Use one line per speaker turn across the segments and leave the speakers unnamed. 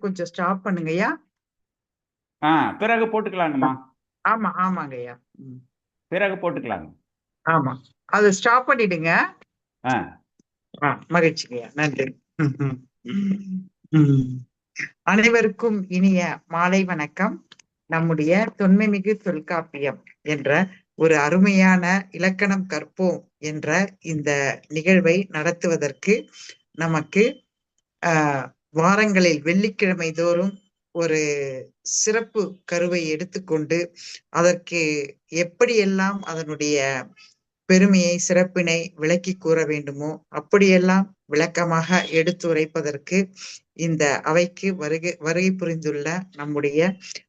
கொஞ்சம் ஸ்டாப் பண்ணுங்கய்யா.
ஆ பிறகு போட்டுக்கலாங்கம்மா.
ஆமா ஆமாங்கய்யா.
பிறகு போட்டுக்கலாங்க.
ஆமா. அது ஸ்டாப் பண்ணிடுங்க. மகிழ்ச்சிங்கய்யா. நன்றி. அனைவருக்கும் இனிய மாலை வணக்கம். நம்முடைய தொன்மைமிகு தொல்காப்பியம் என்ற ஒரு அருமையான இலக்கணம் கற்போம் என்ற இந்த நிகழ்வை நடத்துவதற்கு நமக்கு ஆஹ் வாரங்களில் வெள்ளிக்கிழமை தோறும் ஒரு சிறப்பு கருவை எடுத்துக்கொண்டு அதற்கு எப்படியெல்லாம் அதனுடைய பெருமையை சிறப்பினை விளக்கி கூற வேண்டுமோ அப்படியெல்லாம் விளக்கமாக எடுத்துரைப்பதற்கு இந்த அவைக்கு வருகை வருகை புரிந்துள்ள நம்முடைய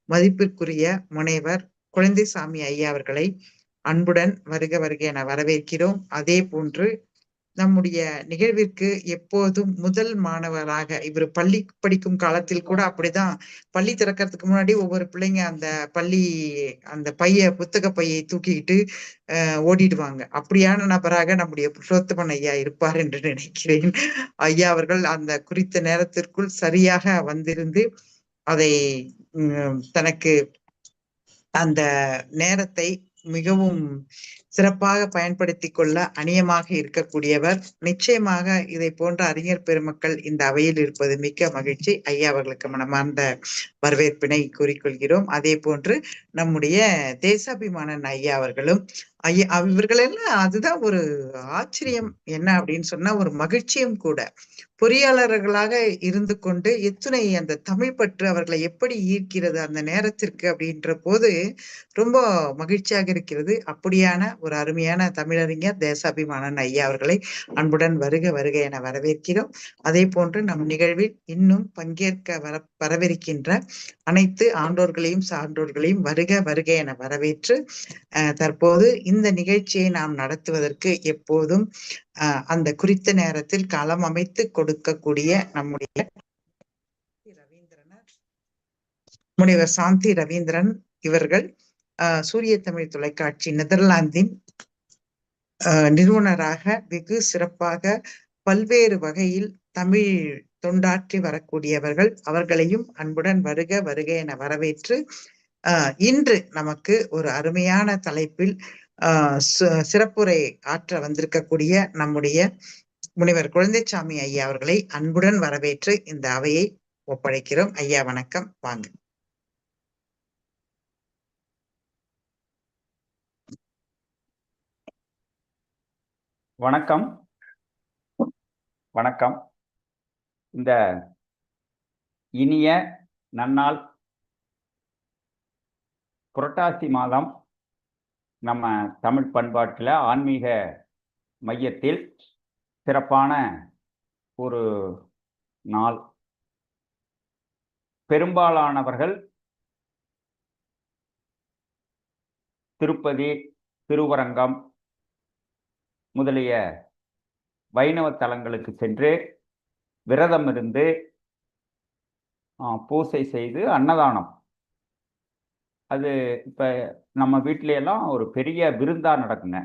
மதிப்பிற்குரிய முனைவர் குழந்தைசாமி ஐயா அவர்களை அன்புடன் வருக வருக என வரவேற்கிறோம். அதே போன்று நம்முடைய நிகழ்விற்கு எப்போதும் முதல் மாணவராக இவர் பள்ளி படிக்கும் காலத்தில் கூட அப்படிதான் பள்ளி திறக்கிறதுக்கு முன்னாடி ஒவ்வொரு பிள்ளைங்க அந்த பள்ளி அந்த பைய புத்தக பையை தூக்கிக்கிட்டு அஹ் ஓடிடுவாங்க. அப்படியான நபராக நம்முடைய புருஷோத்தமன் ஐயா இருப்பார் என்று நினைக்கிறேன். ஐயா அவர்கள் அந்த குறித்த நேரத்திற்குள் சரியாக வந்திருந்து அதை உம், தனக்கு அந்த நேரத்தை மிகவும் சிறப்பாக பயன்படுத்தி கொள்ள அணியமாக இருக்கக்கூடியவர் நிச்சயமாக இதை போன்ற அறிஞர் பெருமக்கள் இந்த அவையில் இருப்பது மிக்க மகிழ்ச்சி. ஐயா அவர்களுக்கு மனமார்ந்த வரவேற்பினை கூறிக்கொள்கிறோம். அதே போன்று நம்முடைய தேசாபிமானன் ஐயா அவர்களும் ஐயா இவர்களெல்லாம் அதுதான் ஒரு ஆச்சரியம் என்ன அப்படின்னு சொன்னா ஒரு மகிழ்ச்சியும் கூட. பொறியாளர்களாக இருந்து கொண்டு எத்துணை அந்த தமிழ் பற்று அவர்களை எப்படி ஈர்க்கிறது அந்த நேரத்திற்கு அப்படின்ற போது ரொம்ப மகிழ்ச்சியாக இருக்கிறது. அப்படியான ஒரு அருமையான தமிழறிஞர் தேசாபிமானன் ஐயா அவர்களை அன்புடன் வருக வருக என வரவேற்கிறோம். அதே போன்று நம் நிகழ்வில் இன்னும் பங்கேற்க வர வரவிருக்கின்ற அனைத்து ஆண்டோர்களையும் சான்றோர்களையும் வருக வருக என வரவேற்று அஹ், தற்போது இந்த நிகழ்ச்சியை நாம் நடத்துவதற்கு எப்போதும் அந்த குறித்த நேரத்தில் களம் அமைத்து கொடுக்கக்கூடிய நம்முடைய முனைவர் சாந்தி ரவீந்திரன் இவர்கள் சூரிய தமிழ் தொலைக்காட்சி நெதர்லாந்தின் நிறுவனராக வெகு சிறப்பாக பல்வேறு வகையில் தமிழ் தொண்டாற்றி வரக்கூடியவர்கள். அவர்களையும் அன்புடன் வருக வருக என வரவேற்று அஹ், இன்று நமக்கு ஒரு அருமையான தலைப்பில் சிறப்புரை ஆற்ற வந்திருக்கக்கூடிய நம்முடைய முனைவர் குழந்தைசாமி ஐயா அவர்களை அன்புடன் வரவேற்று இந்த அவையை ஒப்படைக்கிறோம். ஐயா வணக்கம். வாங்க.
வணக்கம். வணக்கம். இந்த இனிய நன்னாள் புரட்டாசி மாதம் நம்ம தமிழ் பண்பாட்டில் ஆன்மீக மையத்தில் சிறப்பான ஒரு நாள். பெரும்பாலானவர்கள் திருப்பதி திருவரங்கம் முதலிய வைணவ தலங்களுக்கு சென்று விரதம் இருந்து பூசை செய்து அன்னதானம். அது இப்போ நம்ம வீட்டிலையெல்லாம் ஒரு பெரிய விருந்தாக நடக்குங்க.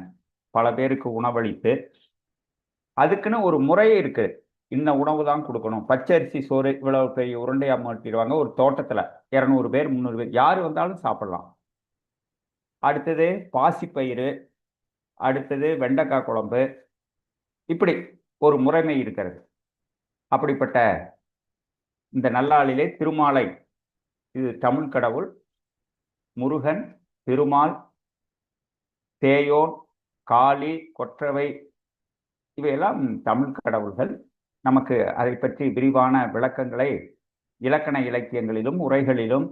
பல பேருக்கு உணவளித்து. அதுக்குன்னு ஒரு முறை இருக்குது இந்த உணவு தான் கொடுக்கணும். பச்சரிசி சோறு இவ்வளவு பெரிய உருண்டையாக மாட்டிடுவாங்க. ஒரு தோட்டத்தில் இரநூறு பேர் முந்நூறு பேர். யார் வந்தாலும் சாப்பிட்லாம். அடுத்தது பாசிப்பயிறு அடுத்தது வெண்டைக்காய் குழம்பு. இப்படி ஒரு முறைமை இருக்கிறது. அப்படிப்பட்ட இந்த நல்லாளிலே திருமாலை இது தமிழ் கடவுள் முருகன் திருமால் தேயோன் காளி கொற்றவை இவையெல்லாம் தமிழ் கடவுள்கள். நமக்கு அதை பற்றி விரிவான விளக்கங்களை இலக்கண இலக்கியங்களிலும் உரைகளிலும்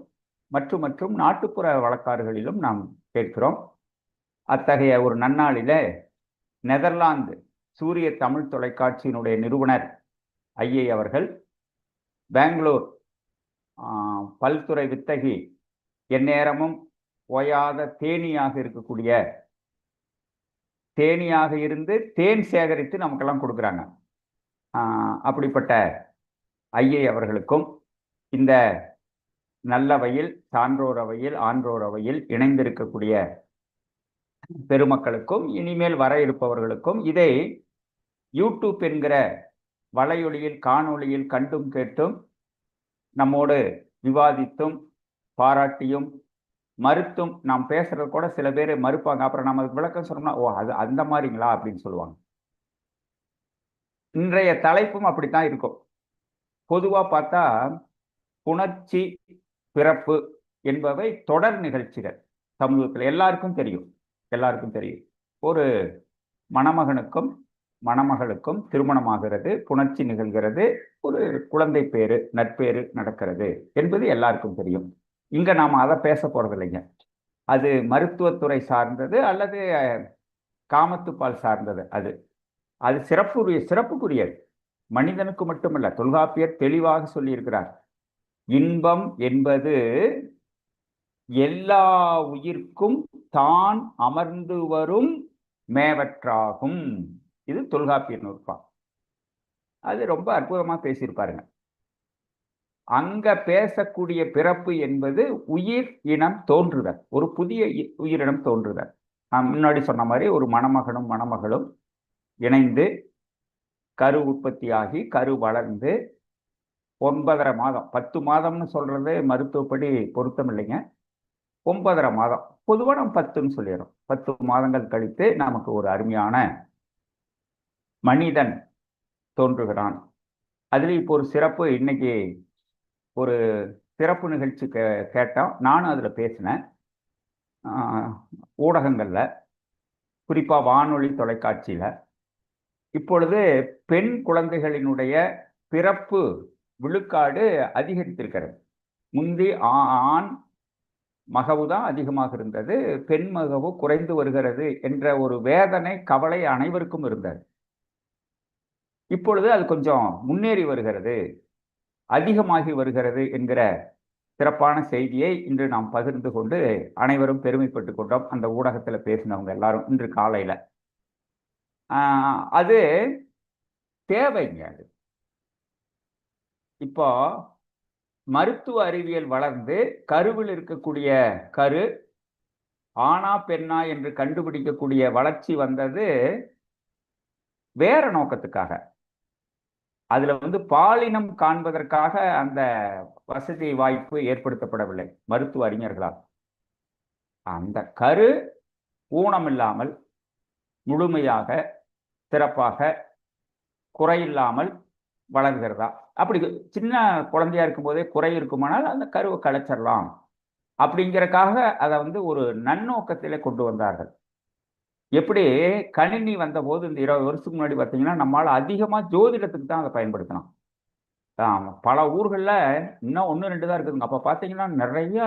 மற்றும் மற்றும் நாட்டுப்புற வழக்காறுகளிலும் நாம் கேட்கிறோம். அத்தகைய ஒரு நன்னாளில நெதர்லாந்து சூரிய தமிழ் தொலைக்காட்சியினுடைய நிறுவனர் ஐயை அவர்கள் பெங்களூர் பல்துறை வித்தகி எந்நேரமும் ஓயாத தேனியாக இருக்கக்கூடிய தேனியாக இருந்து தேன் சேகரித்து நமக்கெல்லாம் கொடுக்குறாங்க. அப்படிப்பட்ட ஐயை அவர்களுக்கும் இந்த நல்லவையில் சான்றோர் அவையில் ஆன்றோர் அவையில் இணைந்திருக்கக்கூடிய பெருமக்களுக்கும் இனிமேல் வர இருப்பவர்களுக்கும் இதை யூடியூப் என்கிற வலையொலியில் காணொளியில் கண்டும் கேட்டும் நம்மோடு விவாதித்தும் பாராட்டியும் மறுத்தும் நாம் பேசுறது கூட சில பேர் மறுப்பாங்க. அப்புறம் நம்ம அதுக்கு விளக்கம் சொன்னோம்னா ஓ அது அந்த மாதிரிங்களா? அப்படின்னு சொல்லுவாங்க. இன்றைய தலைப்பும் அப்படித்தான் இருக்கும். பொதுவா பார்த்தா புணர்ச்சி பிறப்பு என்பவை தொடர் நிகழ்ச்சிகள் சமூகத்தில் எல்லாருக்கும் தெரியும். எல்லாருக்கும் தெரியும். ஒரு மணமகனுக்கும் மணமகளுக்கும் திருமணமாகிறது புணர்ச்சி நிகழ்கிறது ஒரு குழந்தை பேரு நட்பேறு நடக்கிறது என்பது எல்லாருக்கும் தெரியும். இங்க நாம அதை பேச போறதில்லைங்க. அது மருத்துவத்துறை சார்ந்தது அல்லது காமத்துப்பால் சார்ந்தது அது. அது சிறப்புரிய சிறப்புக்குரியது. மனிதனுக்கு மட்டுமல்ல தொல்காப்பியர் தெளிவாக சொல்லியிருக்கிறார். இன்பம் என்பது எல்லா உயிர்க்கும் தான் அமர்ந்து வரும் மேவற்றாகும். இது தொல்காப்பியர் நூற்பா அது ரொம்ப அற்புதமாக பேசியிருப்பாருங்க. அங்க பேசக்கூடிய பிறப்பு என்பது உயிர் இனம் தோன்றுதல். ஒரு புதிய உயிரினம் தோன்றுதல். நான் முன்னாடி சொன்ன மாதிரி ஒரு மணமகனும் மணமகளும் இணைந்து கரு உற்பத்தியாகி கரு வளர்ந்து ஒன்பதரை மாதம் பத்து மாதம்னு சொல்றது மருத்துவப்படி பொருத்தம் இல்லைங்க ஒன்பதரை மாதம். பொதுவாக நம்ம பத்துன்னு சொல்லிடுறோம். பத்து மாதங்கள் கழித்து நமக்கு ஒரு அருமையான மனிதன் தோன்றுகிறான். அதில் இப்போ ஒரு சிறப்பு இன்னைக்கு ஒரு சிறப்பு நிகழ்ச்சி கே கேட்டோம். நானும் அதில் பேசினேன். ஊடகங்களில் குறிப்பாக வானொலி தொலைக்காட்சியில். இப்பொழுது பெண் குழந்தைகளினுடைய பிறப்பு விழுக்காடு அதிகரித்திருக்கிறது. முந்தி ஆண் மகவு தான் அதிகமாக இருந்தது. பெண் மகவு குறைந்து வருகிறது என்ற ஒரு வேதனை கவலை அனைவருக்கும் இருந்தது. இப்பொழுது அது கொஞ்சம் முன்னேறி வருகிறது. அதிகமாகி வருகிறது என்கிற சிறப்பான செய்தியை இன்று நாம் பகிர்ந்து கொண்டு அனைவரும் பெருமைப்பட்டு கொண்டோம். அந்த ஊடகத்தில் பேசினவங்க எல்லாரும் இன்று காலையில். அது தேவைங்க அது. இப்போ மருத்துவ அறிவியல் வளர்ந்து கருவில் இருக்கக்கூடிய கரு ஆனா பெண்ணா என்று கண்டுபிடிக்கக்கூடிய வளர்ச்சி வந்தது வேற நோக்கத்துக்காக. அதுல வந்து பாலினம் காண்பதற்காக அந்த வசதி வாய்ப்பு ஏற்படுத்தப்படவில்லை மருத்துவ அறிஞர்களால். அந்த கரு ஊனம் இல்லாமல் முழுமையாக சிறப்பாக குறையில்லாமல் வளர்கிறதா? அப்படி சின்ன குழந்தையா இருக்கும்போதே குறை இருக்குமானால் அந்த கருவை கலைச்சிடலாம் அப்படிங்கிறக்காக அதை வந்து ஒரு நன்னோக்கத்திலே கொண்டு வந்தார்கள். எப்படி? கணினி வந்தபோது இந்த இருபது வருஷத்துக்கு முன்னாடி பார்த்தீங்கன்னா நம்மளால் அதிகமாக ஜோதிடத்துக்கு தான் அதை பயன்படுத்தலாம். பல ஊர்களில் இன்னும் ஒன்று ரெண்டு தான் இருக்குதுங்க. அப்போ பார்த்தீங்கன்னா நிறையா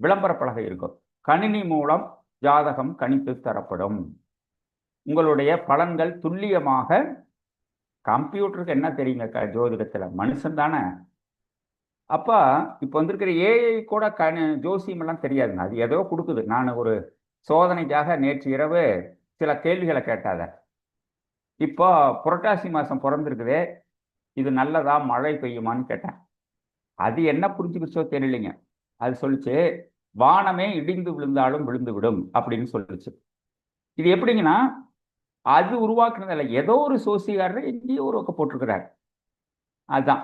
விளம்பர பலகை இருக்கும். கணினி மூலம் ஜாதகம் கணித்து தரப்படும். உங்களுடைய பலன்கள் துல்லியமாக கம்ப்யூட்டருக்கு என்ன தெரியுங்க க ஜோதிடத்தில்? மனுஷன் தானே. அப்போ இப்போ வந்திருக்கிற ஏஐ கூட கண ஜோசியம் எல்லாம் தெரியாதுங்க. அது ஏதோ கொடுக்குது. நான் ஒரு சோதனைக்காக நேற்று இரவு சில கேள்விகளை கேட்டாத இப்போ புரட்டாசி மாதம் பிறந்திருக்குதே. இது நல்லதா? மழை பெய்யுமான்னு கேட்டேன். அது என்ன புரிஞ்சுக்கிச்சோ தெரியலைங்க. அது சொல்லிச்சு வானமே இடிந்து விழுந்தாலும் விழுந்து விடும் அப்படின்னு சொல்லிச்சு. இது எப்படிங்கன்னா அது உருவாக்குனதில்ல ஏதோ ஒரு சோசிகாரர் எங்கேயோ ஒரு போட்டிருக்கிறார். அதுதான்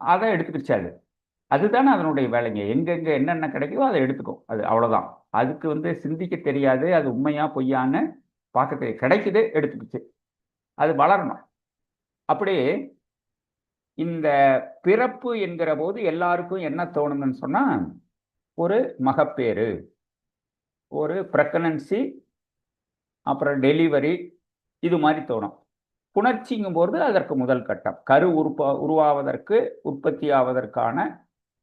அதை எடுத்துக்கிச்சு அது. அதுதானே அதனுடைய வேலைங்க. எங்கெங்கே என்னென்ன கிடைக்குதோ அதை எடுத்துக்கும் அது அவ்வளோதான் அதுக்கு வந்து சிந்திக்க தெரியாது. அது உண்மையா பொய்யான்னு பார்க்க தெரியும் கிடைக்குது எடுத்துக்கிச்சு. அது வளரணும். அப்படி இந்த பிறப்பு என்கிற போது எல்லாருக்கும் என்ன தோணுதுன்னு சொன்னால் ஒரு மகப்பேறு ஒரு ப்ரெக்னன்சி அப்புறம் டெலிவரி இது மாதிரி தோணும். புணர்ச்சிங்கும் போது அதற்கு முதல் கட்டம். கரு உருப்பா உருவாவதற்கு உற்பத்தி ஆவதற்கான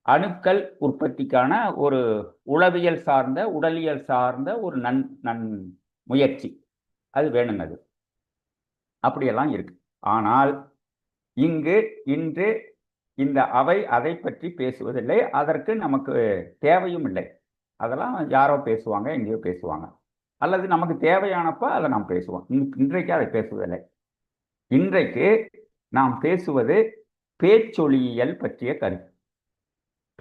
அணுக்கள் உற்பத்திக்கான ஒரு உளவியல் சார்ந்த உடலியல் சார்ந்த ஒரு நன் நன் முயற்சி. அது வேணுங்க அது. அப்படியெல்லாம் இருக்கு. ஆனால் இங்கு இன்று இந்த அவை அதை பற்றி பேசுவதில்லை. அதற்கு நமக்கு தேவையும் இல்லை. அதெல்லாம் யாரோ பேசுவாங்க எங்கேயோ பேசுவாங்க. அல்லது நமக்கு தேவையானப்ப அதை நாம் பேசுவோம். இன்றைக்கு அதை பேசுவதில்லை. இன்றைக்கு நாம் பேசுவது பேச்சொலியியல் பற்றிய கருத்து.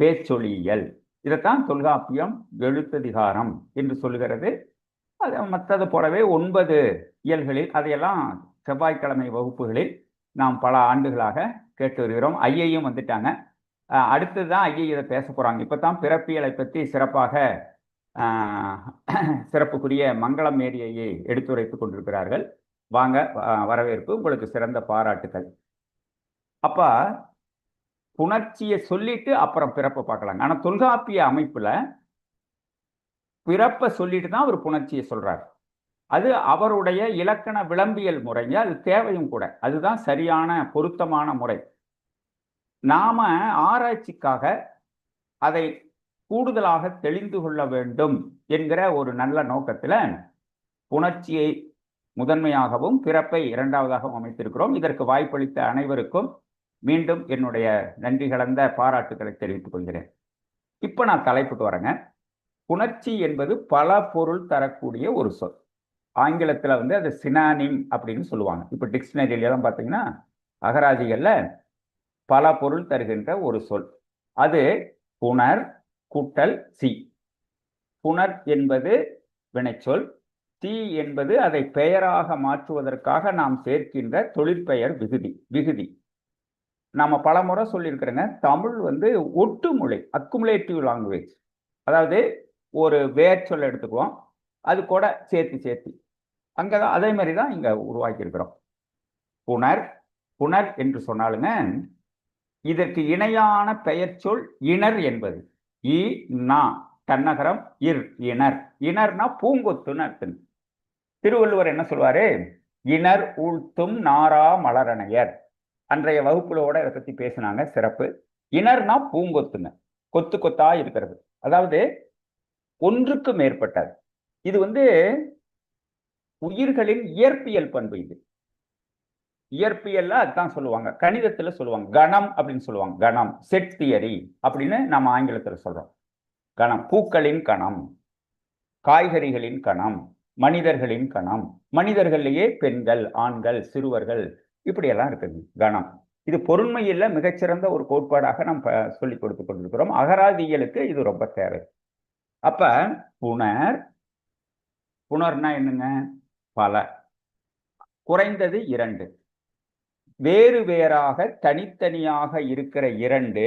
பேச்சொலியியல். இதைத்தான் தொல்காப்பியம் எழுத்ததிகாரம் என்று சொல்லுகிறது. அது மற்றது போலவே ஒன்பது இயல்களில் அதையெல்லாம் செவ்வாய்க்கிழமை வகுப்புகளில் நாம் பல ஆண்டுகளாக கேட்டு வருகிறோம். ஐயையும் வந்துட்டாங்க. அடுத்தது தான் ஐயை இதை பேச இப்போ தான் பிறப்பியலை பற்றி சிறப்பாக சிறப்புக்குரிய மங்களம் மேரியையை எடுத்துரைத்துக் கொண்டிருக்கிறார்கள். வாங்க வரவேற்பு உங்களுக்கு சிறந்த பாராட்டுகள் அப்ப புணர்ச்சியை சொல்லிட்டு அப்புறம் பிறப்பை பார்க்கலாங்க. ஆனா தொல்காப்பிய அமைப்புல பிறப்பை சொல்லிட்டு தான் அவர் புணர்ச்சியை சொல்றார். அது அவருடைய இலக்கண விளம்பியல் முறைங்க அது தேவையும் கூட. அதுதான் சரியான பொருத்தமான முறை. நாம ஆராய்ச்சிக்காக அதை கூடுதலாக தெளிந்து கொள்ள வேண்டும் என்கிற ஒரு நல்ல நோக்கத்தில் புணர்ச்சியை முதன்மையாகவும் பிறப்பை இரண்டாவதாகவும் அமைத்திருக்கிறோம். இதற்கு வாய்ப்பளித்த அனைவருக்கும் மீண்டும் என்னுடைய நன்றி கலந்த பாராட்டுகளை தெரிவித்துக் கொள்கிறேன். இப்போ நான் தலைப்புக்கு வரேங்க. புணர்ச்சி என்பது பல பொருள் தரக்கூடிய ஒரு சொல். ஆங்கிலத்தில் வந்து அது சினானிம் அப்படின்னு சொல்லுவாங்க. இப்போ டிக்ஷனரியிலாம் எல்லாம் பார்த்தீங்கன்னா அகராதிகளில் பல பொருள் தருகின்ற ஒரு சொல். அது புணர் கூட்டல் சி. புணர் என்பது வினைச்சொல் சி என்பது அதை பெயராக மாற்றுவதற்காக நாம் சேர்க்கின்ற தொழிற்பெயர் விகுதி விகுதி. நாம பலமுறை சொல்லியிருக்கிறோங்க தமிழ் வந்து ஒட்டுமொழி அக்குமுலேட்டிவ் லாங்குவேஜ் அதாவது ஒரு வேர் சொல்ல எடுத்துக்குவோம் அது கூட சேர்த்து சேர்த்து. அங்கே தான் அதே மாதிரி தான் இங்கே உருவாக்கியிருக்கிறோம். புனர் புனர் என்று சொன்னாலுங்க இதற்கு இணையான பெயர் சொல் இணர் என்பது. இ நா தன்னகரம் இர் இணர். இணர்னா பூங்கொத்துன்னு அர்த்தம். திருவள்ளுவர் என்ன சொல்வாரு? இணர் ஊழ்த்தும் நாரா மலரணையர். அன்றைய வகுப்புகளோட இதை பத்தி பேசினாங்க சிறப்பு. இணர்னா பூங்கொத்துங்க கொத்து கொத்தா இருக்கிறது. அதாவது ஒன்றுக்கு மேற்பட்டது. இது வந்து உயிர்களின் இயற்பியல் பண்பு இது. இயற்பியல்ல அதுதான் சொல்லுவாங்க. கணிதத்துல சொல்லுவாங்க. கணம் அப்படின்னு சொல்லுவாங்க. கணம். செட் தியரி அப்படின்னு நம்ம ஆங்கிலத்துல சொல்றோம். கணம். பூக்களின் கணம். காய்கறிகளின் கணம். மனிதர்களின் கணம். மனிதர்கள்லேயே பெண்கள் ஆண்கள் சிறுவர்கள் இப்படியெல்லாம் இருக்குது. கணம். இது பொருண்மையில மிகச்சிறந்த ஒரு கோட்பாடாக நாம் சொல்லிக் கொடுத்து கொண்டிருக்கிறோம். அகராதியலுக்கு இது ரொம்ப தேவை. அப்ப புனர் புனர்னா என்னங்க? பல. குறைந்தது இரண்டு. வேறு வேறாக தனித்தனியாக இருக்கிற இரண்டு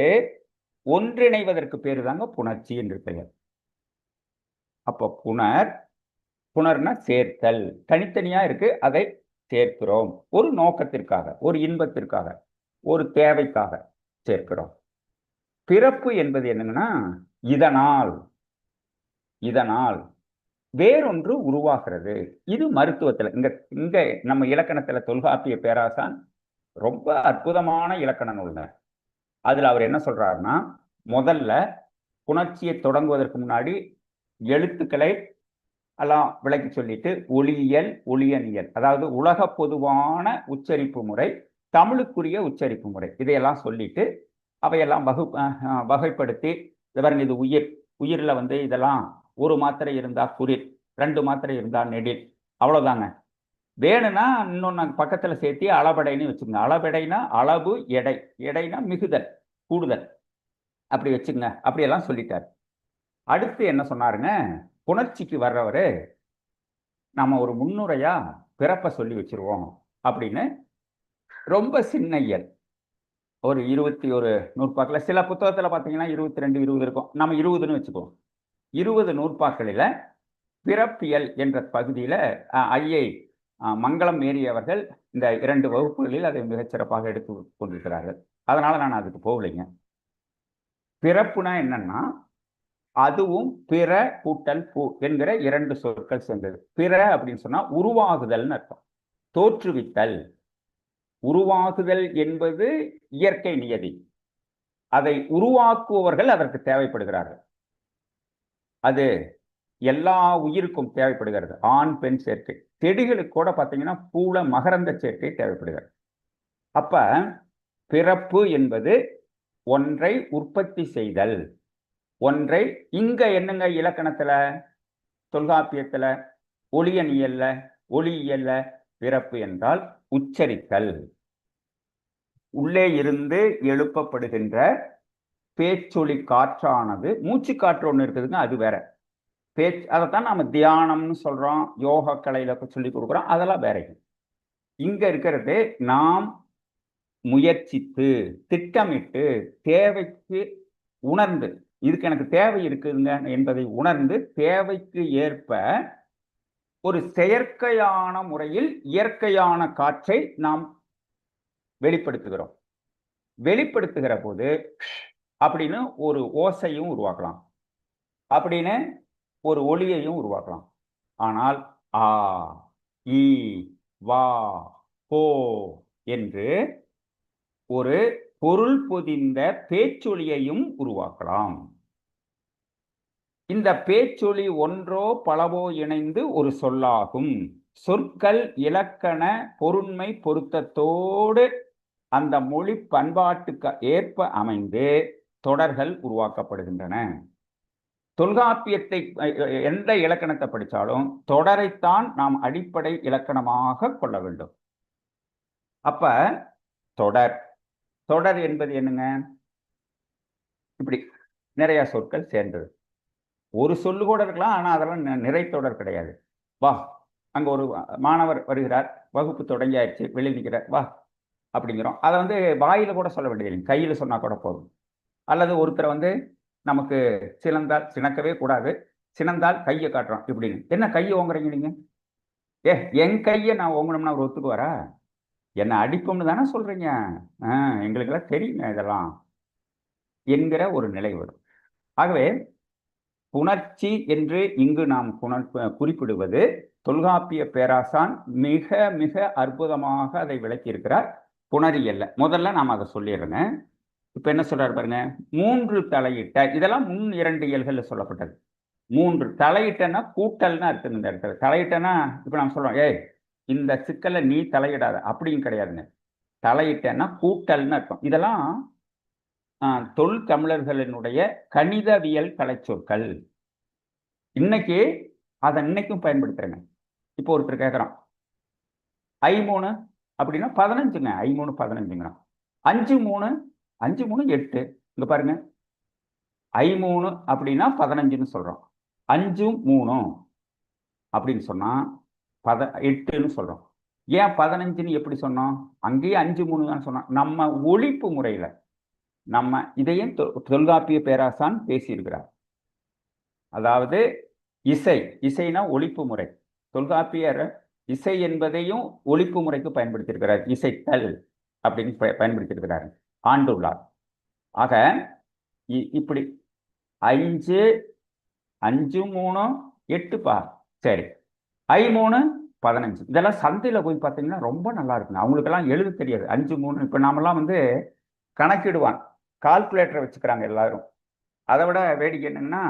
ஒன்றிணைவதற்கு பேரு தாங்க புணர்ச்சி என்று பெயர். அப்ப புனர் புணர்னா சேர்த்தல். தனித்தனியா இருக்கு அதை சேர்க்கிறோம். ஒரு நோக்கத்திற்காக ஒரு இன்பத்திற்காக ஒரு தேவைக்காக சேர்க்கிறோம். பிறப்பு என்பது என்னங்கன்னா இதனால். இதனால். வேறொன்று உருவாகிறது. இது மருத்துவத்துல இங்க இங்க நம்ம இலக்கணத்துல தொல்காப்பிய பேராசான் ரொம்ப அற்புதமான இலக்கண நூல்ங்க அதில் அவர் என்ன சொல்றாருன்னா முதல்ல புணர்ச்சியை தொடங்குவதற்கு முன்னாடி எழுத்துக்களை எல்லாம் விளக்கி சொல்லிட்டு ஒளியியல் ஒளியனியல் அதாவது உலக பொதுவான உச்சரிப்பு முறை தமிழுக்குரிய உச்சரிப்பு முறை இதையெல்லாம் சொல்லிட்டு அவையெல்லாம் வகு வகைப்படுத்தி இது பாருங்க இது உயிர் உயிரில் வந்து இதெல்லாம் ஒரு மாத்திரை இருந்தால் குரிர் ரெண்டு மாத்திரை இருந்தால் நெடில் அவ்வளோதாங்க வேணும்னா நாங்கள் பக்கத்தில் சேர்த்து அளபடைன்னு வச்சுக்கோங்க. அளபடைனா அளவு எடை. எடைனா மிகுதல் கூடுதல். அப்படி வச்சுங்க அப்படியெல்லாம் சொல்லிட்டார். அடுத்து என்ன சொன்னாருங்க? புணர்ச்சிக்கு வர்றவர் நம்ம ஒரு முன்னுரையாக பிறப்பை சொல்லி வச்சிருவோம் அப்படின்னு ரொம்ப சின்ன இயல். ஒரு இருபத்தி ஒரு நூற்பாக்கில் சில புத்தகத்தில் பார்த்தீங்கன்னா இருபத்தி ரெண்டு இருபது இருக்கும். நம்ம இருபதுன்னு வச்சுக்குவோம். இருபது நூற்பாக்களில் பிறப்பியல் என்ற பகுதியில் ஐஐ ஐயை மங்களம் மேரி அவர்கள் இந்த இரண்டு வகுப்புகளில் அதை மிகச்சிறப்பாக எடுத்து கொண்டிருக்கிறார்கள். அதனால நான் அதுக்கு போகலைங்க. பிறப்புனா என்னன்னா அதுவும் பிற கூட்டல் பூ என்கிற இரண்டு சொற்கள் சேர்ந்தது. பிற அப்படின்னு சொன்னா உருவாகுதல்னு அர்த்தம். தோற்றுவித்தல். உருவாகுதல் என்பது இயற்கை நியதி. அதை உருவாக்குபவர்கள் அதற்கு தேவைப்படுகிறார்கள். அது எல்லா உயிருக்கும் தேவைப்படுகிறது. ஆண் பெண் சேர்க்கை. செடிகளுக்கு கூட பார்த்தீங்கன்னா பூல மகரந்த சேர்க்கை தேவைப்படுகிறது. அப்ப பிறப்பு என்பது ஒன்றை உற்பத்தி செய்தல். ஒன்றை இங்க என்னங்க இலக்கணத்துல? தொல்காப்பியத்துல ஒளியனியல்ல ஒளியியல்ல பிறப்பு என்றால் உச்சரித்தல். உள்ளே இருந்து எழுப்பப்படுகின்ற பேச்சொலி காற்றானது மூச்சு காற்று ஒன்று இருக்குதுங்க அது வேற. பேச்சு அதை தான் நம்ம தியானம்னு சொல்கிறோம் யோகா கலையில் சொல்லி கொடுக்குறோம் அதெல்லாம் வேற இங்கே இருக்கிறது நாம் முயற்சித்து திட்டமிட்டு தேவைக்கு உணர்ந்து இதுக்கு எனக்கு தேவை இருக்குதுங்க என்பதை உணர்ந்து தேவைக்கு ஏற்ப ஒரு செயற்கையான முறையில் இயற்கையான காற்றை நாம் வெளிப்படுத்துகிறோம். வெளிப்படுத்துகிற போது அப்படின்னு ஒரு ஓசையும் உருவாக்கலாம். அப்படின்னு ஒரு ஒளியையும் உருவாக்கலாம். ஆனால் ஆ இ வா போ என்று ஒரு பொருள் பொதிந்த பேச்சொலியையும் உருவாக்கலாம். இந்த பேச்சொலி ஒன்றோ பலவோ இணைந்து ஒரு சொல்லாகும். சொற்கள் இலக்கண பொருண்மை பொருத்தத்தோடு அந்த மொழி பண்பாட்டுக்கு ஏற்ப அமைந்து தொடர்கள் உருவாக்கப்படுகின்றன. தொல்காப்பியத்தை எந்த இலக்கணத்தை படித்தாலும் தொடரைத்தான் நாம் அடிப்படை இலக்கணமாக கொள்ள வேண்டும். அப்ப தொடர் தொடர் என்பது என்னங்க? இப்படி நிறைய சொற்கள் சேர்ந்தது. ஒரு சொல்லு கூட இருக்கலாம் ஆனால் அதெல்லாம் நிறை தொடர் கிடையாது. வா அங்கே ஒரு மாணவர் வருகிறார் வகுப்பு தொடங்கியாச்சு வெளியே நிற்கிறார் வா அப்படிங்கிறோம். அதை வந்து வாயில் கூட சொல்ல வேண்டியது கையில் சொன்னால் கூட போதும். அல்லது ஒருத்தரை வந்து நமக்கு சினந்தால் சினக்கவே கூடாது சினந்தால் கையை காட்டுறோம் இப்படின்னு. என்ன கையை ஓங்குறீங்க நீங்க? ஏ என் கையை நான் ஓங்கணும்னா அவர் ஒத்துக்குவாரா? என்னை அடிப்போம்னு தானே சொல்றீங்க. ஆஹ் எங்களுக்கெல்லாம் தெரியுங்க இதெல்லாம். என்கிற ஒரு நிலை வரும். ஆகவே புணர்ச்சி என்று இங்கு நாம் புணர் குறிப்பிடுவது தொல்காப்பிய பேராசான் மிக மிக அற்புதமாக அதை விளக்கியிருக்கிறார். புணரியல்ல முதல்ல நாம் அதை சொல்லிடுறேங்க இப்போ என்ன சொல்றாரு பாருங்க மூன்று தலையிட்ட இதெல்லாம் முன் இரண்டு இயல்களில் சொல்லப்பட்டது. மூன்று தலையிட்டன்னா கூட்டல்னா இருக்குங்க இந்த இடத்துல. தலையிட்டனா இப்போ நம்ம சொல்றோம் ஏய் இந்த சிக்கலை நீ தலையிடாத அப்படியும் கிடையாதுங்க. தலையிட்டன்னா கூட்டல்னு இருக்கும் இதெல்லாம் தொல் தமிழர்களினுடைய கணிதவியல் கலைச்சொற்கள் இன்னைக்கு அதை இன்னைக்கும் பயன்படுத்துறேங்க. இப்போ ஒருத்தர் கேட்குறான் ஐ மூணு அப்படின்னா பதினஞ்சுங்க ஐ மூணு பதினஞ்சுங்கிறான். அஞ்சு மூணு அஞ்சு மூணு எட்டு. இங்கே பாருங்க. ஐ மூணு அப்படின்னா பதினஞ்சுன்னு சொல்கிறோம் அஞ்சும் மூணும் அப்படின்னு சொன்னால் பத எட்டுன்னு சொல்கிறோம் ஏன் பதினஞ்சுன்னு எப்படி சொன்னோம்? அங்கேயே அஞ்சு மூணு தான் சொன்னோம். நம்ம ஒழிப்பு முறையில் நம்ம இதையும் தொல்காப்பிய பேராசான் பேசியிருக்கிறார். அதாவது இசை இசைனா ஒழிப்பு முறை. தொல்காப்பியர் இசை என்பதையும் ஒழிப்பு முறைக்கு பயன்படுத்தியிருக்கிறார். இசைத்தல் அப்படின்னு பயன்படுத்தியிருக்கிறார். ஆண்டுள்ளார். ஆக இப்படி அஞ்சு அஞ்சு மூணு எட்டுப்பா சரி. ஐ மூணு பதினஞ்சு. இதெல்லாம் சந்தையில் போய் பார்த்தீங்கன்னா ரொம்ப நல்லா இருக்குங்க. அவங்களுக்கெல்லாம் எழுத தெரியாது. அஞ்சு மூணு இப்போ நாமெல்லாம் வந்து கணக்கிடுவான். கால்குலேட்டரை வச்சுக்கிறாங்க எல்லாரும். அதை விட வேடிக்கை என்னென்னா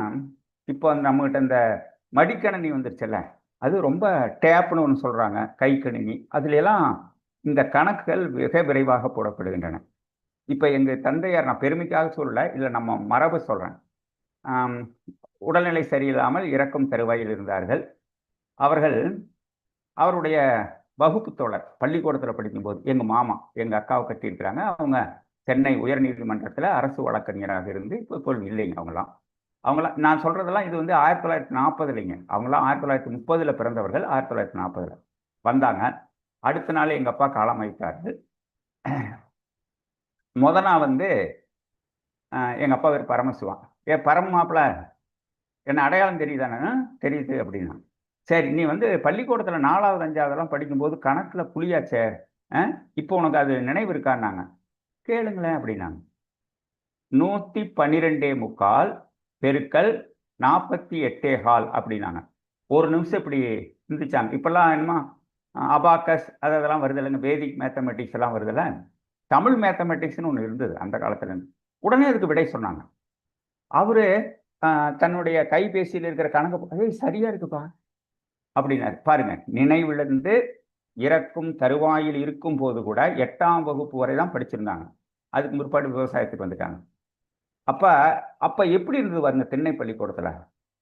இப்போ நம்மகிட்ட இந்த மடிக்கணினி வந்துருச்சுல்ல அது ரொம்ப டேப்னு ஒன்று சொல்கிறாங்க கை கணினி அதுலெல்லாம் இந்த கணக்குகள் மிக விரைவாக போடப்படுகின்றன. இப்போ எங்கள் தந்தையார் நான் பெருமைக்காக சொல்லலை இல்லை நம்ம மரபு சொல்கிறேன் உடல்நிலை சரியில்லாமல் இறக்கும் தருவாயில் இருந்தார்கள். அவர்கள் அவருடைய வகுப்பு தோழர் பள்ளிக்கூடத்தில் படிக்கும்போது எங்கள் மாமா எங்கள் அக்காவை கட்டியிருக்கிறாங்க. அவங்க சென்னை உயர்நீதிமன்றத்தில் அரசு வழக்கறிஞராக இருந்து இப்போ இப்போ இல்லைங்க அவங்களாம். அவங்களாம் நான் சொல்கிறதெல்லாம் இது வந்து ஆயிரத்தி தொள்ளாயிரத்தி நாற்பது இல்லைங்க அவங்களாம் ஆயிரத்தி தொள்ளாயிரத்தி முப்பதில் பிறந்தவர்கள் ஆயிரத்தி தொள்ளாயிரத்தி நாற்பதில் வந்தாங்க. அடுத்த நாள் எங்கள் அப்பா காலம் முத நான் வந்து எங்கள் அப்பா பேர் பரமசிவா. ஏ பரம மாப்பிள்ள என்ன அடையாளம் தெரியுதானே? தெரியுது அப்படின்னா. சரி நீ வந்து பள்ளிக்கூடத்தில் நாலாவது அஞ்சாவதெல்லாம் படிக்கும்போது கணக்கில் புளியாச்சே இப்போ உனக்கு அது நினைவு இருக்கான்னாங்க. கேளுங்களேன் அப்படின்னாங்க. நூற்றி பன்னிரெண்டே முக்கால் பெருக்கல் நாற்பத்தி எட்டே ஹால் அப்படின்னாங்க. ஒரு நிமிஷம் இப்படி இருந்துச்சாங்க இப்போல்லாம் என்னமா அபாக்கஸ் அது அதெல்லாம் வருது இல்லைங்க. வேதிக் மேத்தமெட்டிக்ஸ் எல்லாம் வருதுல்ல? தமிழ் மேத்தமெட்டிக்ஸ்னு ஒன்று இருந்தது அந்த காலத்துல உடனே அதுக்கு விடை சொன்னாங்க. அவரு தன்னுடைய கைபேசியில் இருக்கிற கணக்கு ஏய் சரியா இருக்குப்பா அப்படின்னாரு. பாருங்க நினைவிலிருந்து இறக்கும் தருவாயில் இருக்கும் போது கூட எட்டாம் வகுப்பு வரை தான் படிச்சிருந்தாங்க. அதுக்கு முற்பாடு விவசாயத்துக்கு வந்துட்டாங்க. அப்போ அப்போ எப்படி இருந்தது பாருங்க திண்ணை பள்ளிக்கூடத்தில்?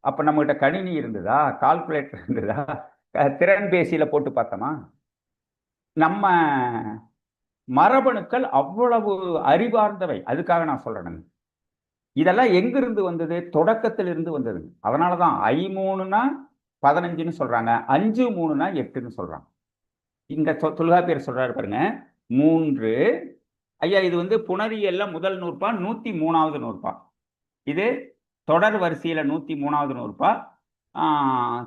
அப்போ நம்மகிட்ட கணினி இருந்ததா கால்குலேட்டர் இருந்ததா திறன்பேசியில் போட்டு பார்த்தோமா? நம்ம மரபணுக்கள் அவ்வளவு அறிவார்ந்தவை. அதுக்காக நான் சொல்றேன் இதெல்லாம் எங்கிருந்து வந்தது? தொடக்கத்திலிருந்து வந்தது. அதனால தான் ஐ மூணுனா பதினஞ்சுன்னு சொல்றாங்க. அஞ்சு மூணுனா எட்டுன்னு சொல்றாங்க. இங்க தொல்காப்பியர் சொல்றாரு பாருங்க. மூன்று. ஐயா இது வந்து புனரியல்ல முதல் நூற்பா நூத்தி மூணாவது நூற்பா. இது தொடர் வரிசையில நூத்தி மூணாவது நூற்பா.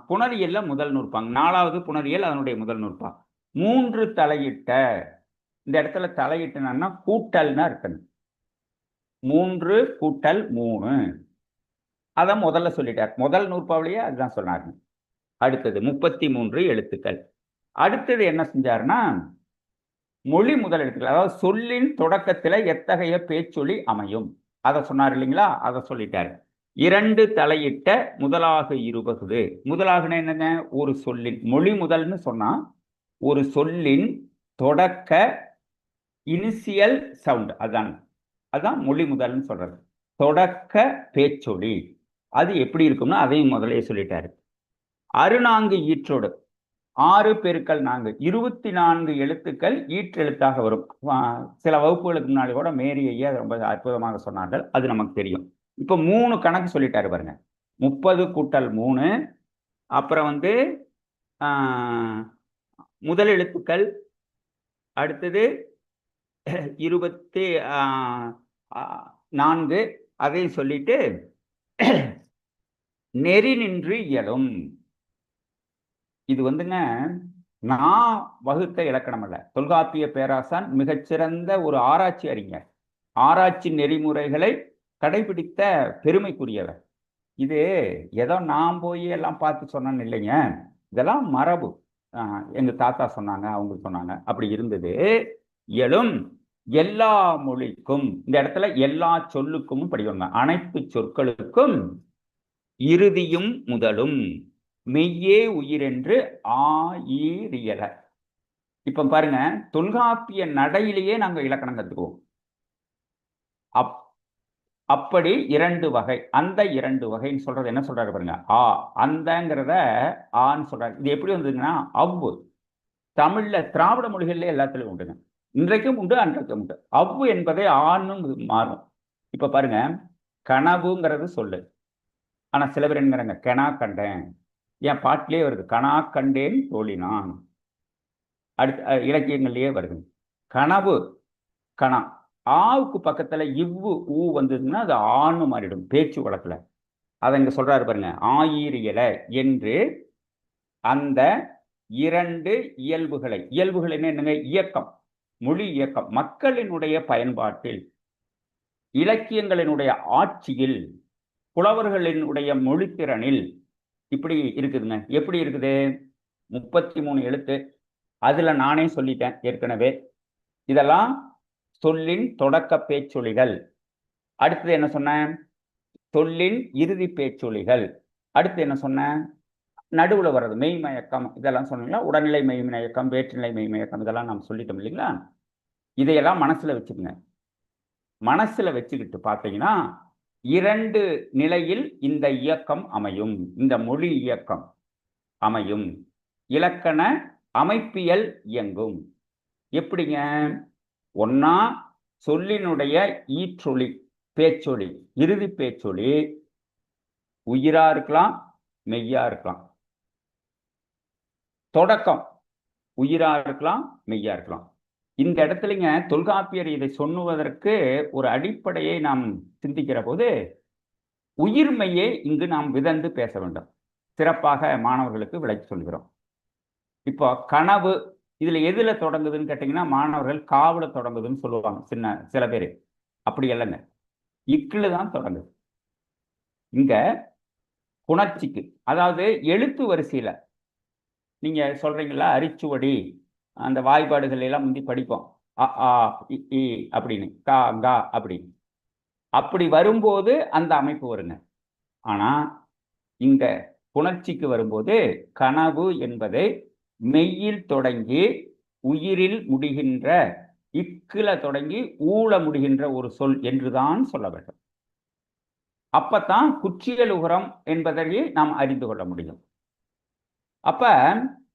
புனரியல்ல முதல் நூற்பாங்க. நாலாவது புனரியல் அதனுடைய முதல் நூற்பா. மூன்று தலையிட்ட இந்த இடத்துல தலையிட்டனா கூட்டல்னா இருக்கணும். மூன்று கூட்டல் மூணு. அதை முதல்ல சொல்லிட்டார். முதல் நூற்பாவிலேயே அதுதான் சொன்னாருங்க அடுத்தது முப்பத்தி மூன்று எழுத்துக்கள். அடுத்தது என்ன செஞ்சாருன்னா மொழி முதல் எழுத்துக்கள் அதாவது சொல்லின் தொடக்கத்தில் எத்தகைய பேச்சொலி அமையும்? அதை சொன்னார் இல்லைங்களா? அதை சொல்லிட்டார். இரண்டு தலையிட்ட முதலாக இருபகுது. முதலாகனா என்னங்க? ஒரு சொல்லின் மொழி முதல்னு சொன்னா ஒரு சொல்லின் தொடக்க இனிஷியல் சவுண்ட் அதான் அதான் மொழி முதல்னு சொல்றது. தொடக்க பேச்சொலி. அது எப்படி இருக்கும்னா அதையும் முதலே சொல்லிட்டாரு. அருநான்கு ஈற்றோடு. ஆறு பெருக்கள் நான்கு. இருபத்தி நான்கு எழுத்துக்கள் ஈற்றெழுத்தாக வரும். சில வகுப்புகளுக்கு முன்னாடி கூட மேரி ஐயா ரொம்ப அற்புதமாக சொன்னார்கள். அது நமக்கு தெரியும். இப்போ மூணு கணக்கு சொல்லிட்டாரு பாருங்க. முப்பது கூட்டல் மூணு. அப்புறம் வந்து முதல் எழுத்துக்கள் அடுத்தது இருபத்தி நான்கு அதையும் சொல்லிட்டு நெறி நின்று இயலும். இது வந்துங்க நான் வகுத்த இலக்கணம் அல்ல. தொல்காப்பிய பேராசான் மிகச்சிறந்த ஒரு ஆராய்ச்சி அறிஞர். ஆராய்ச்சி நெறிமுறைகளை கடைபிடித்த பெருமைக்குரியவர். இது ஏதோ நான் போய் எல்லாம் பார்த்து சொன்னேன்னு இல்லைங்க. இதெல்லாம் மரபு. எங்கள் எங்க தாத்தா சொன்னாங்க அவங்க சொன்னாங்க. அப்படி இருந்தது. இயலும். எல்லா மொழிக்கும் இந்த இடத்துல எல்லா சொல்லுக்கும் படிக்கணும் அனைத்து சொற்களுக்கும் இறுதியும் முதலும். மெய்யே உயிர் என்று ஆயிரியல இப்ப பாருங்க தொல்காப்பிய நடையிலேயே நாங்க இலக்கணம் கத்துக்குவோம். அப் அப்படி இரண்டு வகை அந்த இரண்டு வகைன்னு சொல்றது என்ன சொல்றாரு பாருங்க ஆ அந்தங்கிறத ஆன்னு சொல்றாரு. இது எப்படி வந்ததுங்கன்னா அவ்வு. தமிழ்ல திராவிட மொழிகள்ல எல்லாத்துலயும் உண்டுங்க. இன்றைக்கும் உண்டு அன்றைக்கும் உண்டு. அவ்வு என்பதை ஆணும் மாறும். இப்ப பாருங்க கனவுங்கிறது சொல்லு. ஆனா சில பேர் என்கிறாங்க கெனா கண்டேன். என் பாட்டிலே வருது கனா கண்டேன் தோழினான். அடுத்து இலக்கியங்கள்லேயே இலக்கியங்கள்லயே வருது. கனவு கணா ஆவுக்கு பக்கத்துல இவ்வு ஊ வந்ததுன்னா அது ஆணு மாறிடும் பேச்சு வழக்குல. அதை இங்க சொல்றாரு பாருங்க ஆயிரியல என்று அந்த இரண்டு இயல்புகளை இயல்புகள் என்ன என்னங்க? இயக்கம். மொழி இயக்கம். மக்களினுடைய பயன்பாட்டில் இலக்கியங்களினுடைய ஆட்சியில் புலவர்களினுடைய மொழித்திறனில் இப்படி இருக்குதுங்க. எப்படி இருக்குது? முப்பத்தி மூணு எழுத்து. அதுல நானே சொல்லிட்டேன் ஏற்கனவே. இதெல்லாம் சொல்லின் தொடக்க பேச்சொலிகள். அடுத்தது என்ன சொன்னேன்? சொல்லின் இறுதி பேச்சொலிகள். அடுத்து என்ன சொன்னேன்? நடுவில் வர்றது மெய்மயக்கம் இதெல்லாம் சொன்னீங்களா? உடல்நிலை மெய் மயக்கம் வேற்றுநிலை மெய் மயக்கம் இதெல்லாம் நாம் சொல்லிட்டோம் இல்லைங்களா? இதையெல்லாம் மனசில் வச்சுக்கோங்க. மனசில் வச்சுக்கிட்டு பார்த்தீங்கன்னா இரண்டு நிலையில் இந்த இயக்கம் அமையும். இந்த மொழி இயக்கம் அமையும். இலக்கண அமைப்பியல் இயங்கும். எப்படிங்க? ஒன்னா சொல்லினுடைய ஈற்றொலி பேச்சொலி இறுதி பேச்சொலி உயிரா இருக்கலாம் மெய்யா இருக்கலாம். தொடக்கம். உயிரா இருக்கலாம் மெய்யா இருக்கலாம். இந்த இடத்துலங்க தொல்காப்பியர் இதை சொன்னுவதற்கு ஒரு அடிப்படையை நாம் சிந்திக்கிற போது உயிர்மையை இங்கு நாம் விதந்து பேச வேண்டும். சிறப்பாக மாணவர்களுக்கு விளக்கி சொல்கிறோம். இப்போ கனவு இதுல எதுல தொடங்குதுன்னு கேட்டீங்கன்னா மாணவர்கள் காவுல தொடங்குதுன்னு சொல்லுவாங்க சின்ன சில பேர். அப்படி இல்லைங்க இக்கிலு தான் தொடங்குது. இங்க புணர்ச்சிக்கு அதாவது எழுத்து வரிசையில நீங்கள் சொல்கிறீங்களா அரிச்சுவடி. அந்த வாய்ப்பாடுகள் எல்லாம் முந்தி படிப்போம். அ ஆ இ, அப்படின்னு கா கா அப்படின்னு. அப்படி வரும்போது அந்த அமைப்பு வருங்க. ஆனால் இந்த புணர்ச்சிக்கு வரும்போது கனவு என்பது மெய்யில் தொடங்கி உயிரில் முடிகின்ற இக்கில தொடங்கி ஊழ முடிகின்ற ஒரு சொல் என்றுதான் சொல்ல வேண்டும். அப்பத்தான் குச்சிகள் உகரம் என்பதை நாம் அறிந்து கொள்ள முடியும். அப்ப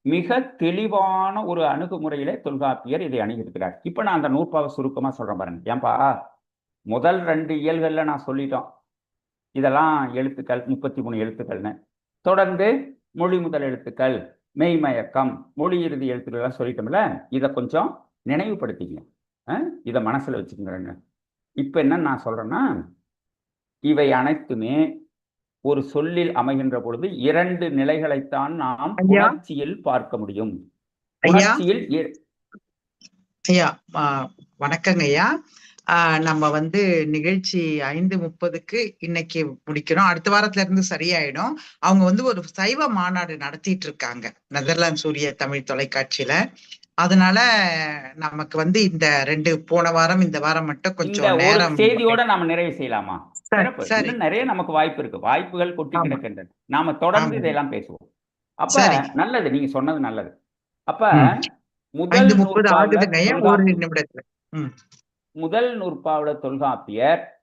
மிக தெளிவான ஒரு அணுகுமுறையிலே தொல்காப்பியர் இதை அணுகியிருக்கிறார். இப்ப நான் அந்த நூற்பாவை சுருக்கமா சொல்றேன் பாருங்க. ஏன்பா? முதல் ரெண்டு இயல்கள்ல நான் சொல்லிட்டோம். இதெல்லாம் எழுத்துக்கள் முப்பத்தி மூணு எழுத்துக்கள்னு. தொடர்ந்து மொழி முதல் எழுத்துக்கள் மெய்மயக்கம் மொழி இறுதி எழுத்துக்கள் எல்லாம் சொல்லிட்டோம்ல இதை கொஞ்சம் நினைவுபடுத்திங்க. இதை மனசுல வச்சுக்கோங்க இப்ப என்ன நான் சொல்றேன்னா இவை அனைத்துமே ஒரு சொல்லில் அமைகின்ற பொழுது இரண்டு நிலைகளைத்தான் நாம்
ஐயா.
புணர்ச்சியில் பார்க்க முடியும்.
ஐயா. வணக்கங்க ஐயா. நம்ம வந்து நிகழ்ச்சி ஐந்து முப்பதுக்கு இன்னைக்கு முடிக்கிறோம். அடுத்த வாரத்துல இருந்து சரியாயிடும். அவங்க வந்து ஒரு சைவ மாநாடு நடத்திட்டு இருக்காங்க. நெதர்லாந்து சூரிய தமிழ் தொலைக்காட்சியில. அதனால நமக்கு வந்து இந்த ரெண்டு போன வாரம் இந்த வாரம் மட்டும் கொஞ்சம் நேரம்
செய்தியோட நாம நிறைவு செய்யலாமா? சிறப்பு. நிறைய நமக்கு வாய்ப்பு இருக்கு. வாய்ப்புகள் கொட்டி. கிடக்கின்றன. நாம தொடர்ந்து
ஆமா.
இதெல்லாம் பேசுவோம். அப்ப. நல்லது. நீங்க சொன்னது நல்லது. அப்ப. முதல் முதல் நூற்பாவுல தொல்காப்பியர்